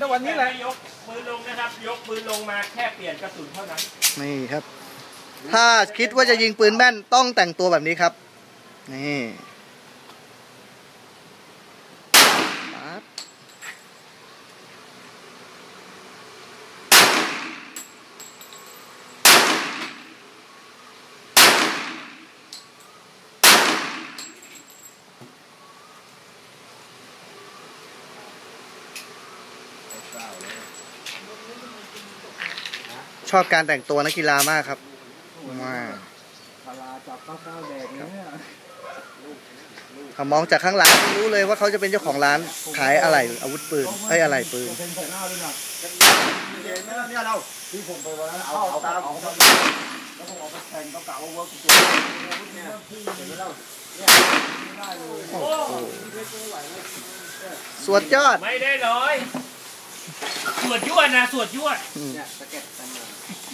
แล้ววันนี้แหละยกปืนลงนะครับ ยกปืนลงมาแค่เปลี่ยนกระสุนเท่านั้น นี่ครับ ถ้าคิดว่าจะยิงปืนแม่นต้องแต่งตัวแบบนี้ครับ นี่ปั๊บ ชอบการแต่งตัวนักกีฬามากครับว้าวพาราจับก้าวแดงเนี่ยมองจากข้างหลังรู้เลยว่าเขาจะเป็นเจ้าของร้านขายอะไรอาวุธปืนไอ้อะไรปืนเซ็นใส่หน้าด้วยนะเนี่ยเราที่ผมไปวันนั้นเอาเอาตามของแล้วผมเอาไปแข่งเขากะว่าเวิร์กตัวเนี่ยโอ้โหสวดยอด ไม่ได้เลย สวดยวดนะสวดยวดอืมเนี่ยสเก็ตเต็มเลย